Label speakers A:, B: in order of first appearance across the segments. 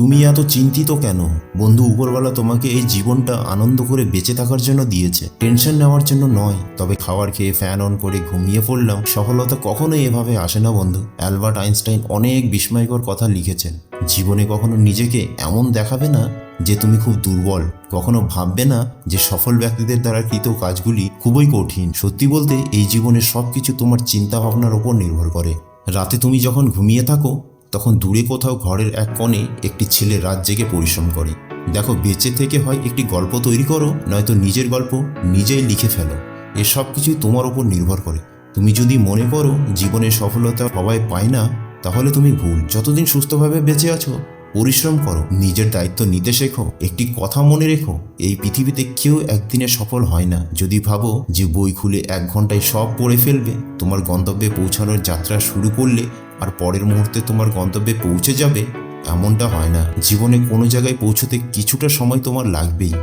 A: তুমি এত চিন্তিত কেন? বন্ধু, উপরওয়ালা তোমাকে এই জীবনটা আনন্দ করে বেঁচে থাকার জন্য দিয়েছে। টেনশন নেওয়ার জন্য নয়, তবে খাবার খেয়ে ফ্যান অন করে ঘুমিয়ে পড়লাম। সফলতা কখনোই এভাবে আসে না, বন্ধু। অ্যালবার্ট আইনস্টাইন অনেক বিস্ময়কর কথা লিখেছেন। জীবনে কখনো নিজেকে এমন দেখাবে না যে তুমি খুব দুর্বল। কখনো ভাববে না যে সফল ব্যক্তিদের দ্বারা কৃত কাজগুলি খুবই কঠিন। সত্যি বলতে, এই জীবনের সব কিছু তোমার চিন্তা ভাবনার ওপর নির্ভর করে। রাতে তুমি যখন ঘুমিয়ে থাকো তখন দূরে কোথাও ঘরের এক কোণে একটি ছেলে রাত জেগে পরিশ্রম করে। দেখো, বেঁচে থেকে হয় একটি গল্প তৈরি করো, নয়তো নিজের গল্প নিজেই লিখে ফেলো। এসব কিছুই তোমার ওপর নির্ভর করে। তুমি যদি মনে করো জীবনে সফলতা সবাই পায় না, তাহলে তুমি ভুল। যতদিন সুস্থভাবে বেঁচে আছো, পরিশ্রম করো। নিজের দায়িত্ব নিতে শেখো, একটি কথা মনে রেখো। এই পৃথিবীতে কেউ একদিনে সফল হয় না। যদি ভাবো যে বই খুলে এক ঘন্টায় সব পড়ে ফেলবে, তোমার গন্তব্যে পৌঁছানোর যাত্রা শুরু করলে আর পরের মুহূর্তে তোমার গন্তব্যে পৌঁছে যাবে, এমনটা হয় না। জীবনে কোনো জায়গায় পৌঁছতে কিছুটা সময় তোমার লাগবেই।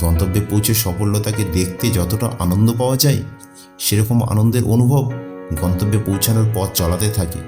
A: গন্তব্যে পৌঁছে সফলতাকে দেখতে যতটা আনন্দ পাওয়া যায়, সেরকম আনন্দের অনুভব গন্তব্যে পৌঁছানোর পথ চলাতে থাকে।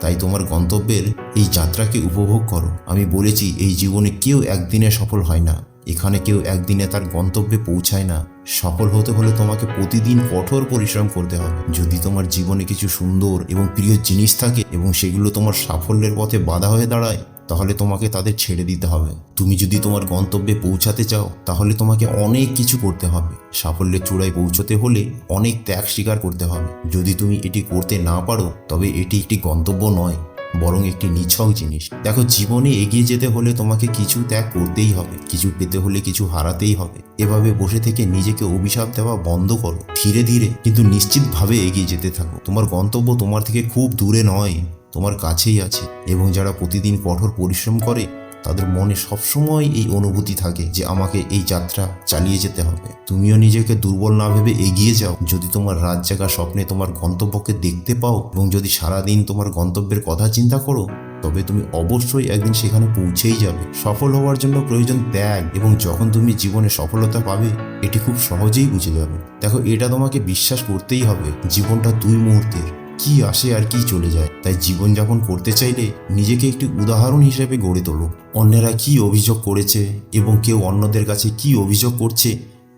A: তাই তোমার গন্তব্যের এই যাত্রাকে উপভোগ করো। আমি বলেছি, এই জীবনে কেউ একদিনে সফল হয় না। এখানে কেউ একদিনে তার গন্তব্যে পৌঁছায় না। সফল হতে হলে তোমাকে প্রতিদিন কঠোর পরিশ্রম করতে হবে। যদি তোমার জীবনে কিছু সুন্দর এবং প্রিয় জিনিস থাকে এবং সেগুলো তোমার সাফল্যের পথে বাধা হয়ে দাঁড়ায়, তাহলে তোমাকে তাদের ছেড়ে দিতে হবে। তুমি যদি তোমার গন্তব্যে পৌঁছাতে চাও, তাহলে তোমাকে অনেক কিছু করতে হবে। সাফল্যের চূড়ায় পৌঁছতে হলে অনেক ত্যাগ স্বীকার করতে হবে। যদি তুমি এটি করতে না পারো, তবে এটি একটি গন্তব্য নয়। বরং একটি নিছক জিনিস। দেখো, জীবনে এগিয়ে যেতে হলে তোমাকে কিছু ত্যাগ করতেই হবে, কিছু পেতে হলে কিছু হারাতেই হবে। এভাবে বসে থেকে নিজেকে অভিশাপ দেওয়া বন্ধ করো, ধীরে ধীরে কিন্তু নিশ্চিতভাবে এগিয়ে যেতে থাকো। তোমার গন্তব্য তোমার থেকে খুব দূরে নয়, তোমার কাছেই আছে। এবং যারা প্রতিদিন কঠোর পরিশ্রম করে তাদের মনে সবসময় এই অনুভূতি থাকে যে আমাকে এই যাত্রা চালিয়ে যেতে হবে। তুমিও নিজেকে দুর্বল না ভেবে এগিয়ে যাও। যদি তোমার রাত জাগা স্বপ্নে তোমার গন্তব্যকে দেখতে পাও এবং যদি সারাদিন তোমার গন্তব্যের কথা চিন্তা করো, তবে তুমি অবশ্যই একদিন সেখানে পৌঁছেই যাবে। সফল হওয়ার জন্য প্রয়োজন ত্যাগ এবং যখন তুমি জীবনে সফলতা পাবে, এটি খুব সহজেই বুঝে যাবে। দেখো, এটা তোমাকে বিশ্বাস করতেই হবে জীবনটা দুই মুহূর্তের। কি আসে আর কি চলে যায়। তাই জীবনযাপন করতে চাইলে নিজেকে একটি উদাহরণ হিসেবে গড়ে তোলো। অন্যেরা কি অভিযোগ করেছে এবং কেউ অন্যদের কাছে কি অভিযোগ করছে,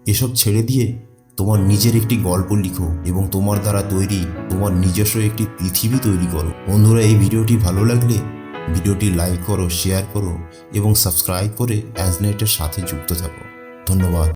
A: এসব ছেড়ে দিয়ে তোমার নিজের একটি গল্প লিখো এবং তোমার দ্বারা তৈরি তোমার নিজস্ব একটি পৃথিবী তৈরি করো। বন্ধুরা, এই ভিডিওটি ভালো লাগলে ভিডিওটি লাইক করো, শেয়ার করো এবং সাবস্ক্রাইব করে অ্যাজনেটের সাথে যুক্ত থাকো। ধন্যবাদ।